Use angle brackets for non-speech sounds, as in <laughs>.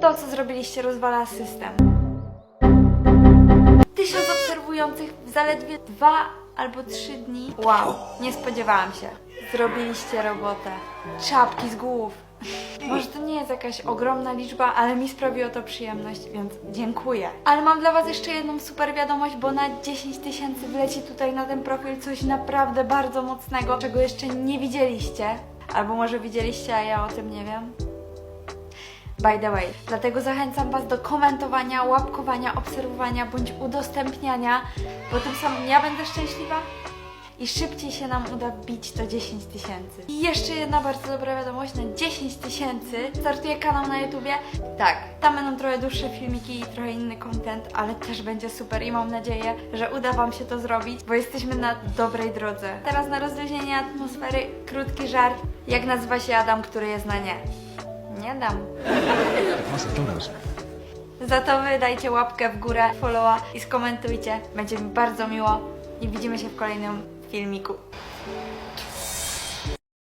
To, co zrobiliście, rozwala system. Tysiąc obserwujących w zaledwie dwa albo trzy dni. Wow, nie spodziewałam się. Zrobiliście robotę. Czapki z głów. <laughs> Może to nie jest jakaś ogromna liczba, ale mi sprawiło to przyjemność, więc dziękuję. Ale mam dla Was jeszcze jedną super wiadomość, bo na 10 tysięcy wleci tutaj na ten profil coś naprawdę bardzo mocnego, czego jeszcze nie widzieliście. Albo może widzieliście, a ja o tym nie wiem. By the way, dlatego zachęcam Was do komentowania, łapkowania, obserwowania bądź udostępniania, bo tym samym ja będę szczęśliwa i szybciej się nam uda bić to 10 tysięcy. I jeszcze jedna bardzo dobra wiadomość, na 10 tysięcy startuje kanał na YouTubie. Tak, tam będą trochę dłuższe filmiki i trochę inny content, ale też będzie super i mam nadzieję, że uda Wam się to zrobić, bo jesteśmy na dobrej drodze. Teraz na rozluźnienie atmosfery krótki żart. Jak nazywa się Adam, który jest na nie? Nie dam. Photos. Za to wy dajcie łapkę w górę, followa i skomentujcie. Będzie mi bardzo miło i widzimy się w kolejnym filmiku.